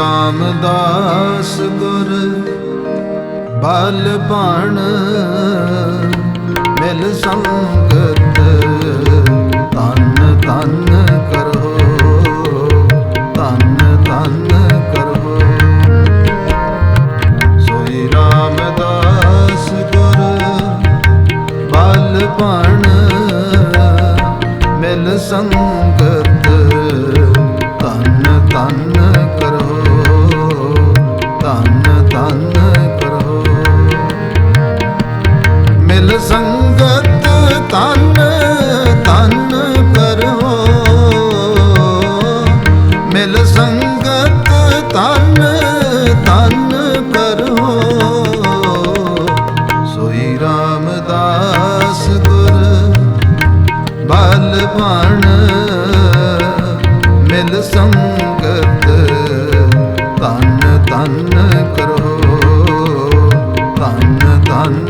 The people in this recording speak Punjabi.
ਰਾਮਦਾਸ ਗੁਰ ਬਲ ਬਣ ਮਿਲ ਸੰਗਤ ਤਨ ਤਨ ਕਰੋ ਤਨ ਤਨ ਕਰੋ। ਸੋਈ ਰਾਮਦਾਸ ਗੁਰ ਬਲ ਬਣ ਮਿਲ ਸੰਗਤ ਮਿਲ ਸੰਗਤ ਤਨ ਤਨ ਕਰੋ। ਮਿਲ ਸੰਗਤ ਤਨ ਤਨ ਕਰੋ। ਸੋਈ ਰਾਮਦਾਸ ਗੁਰ ਬਲ ਬਣ, ਮਿਲ ਸੰਗਤ ਤਨ ਤਨ ਕਰੋ। ਤਨ ਤਨ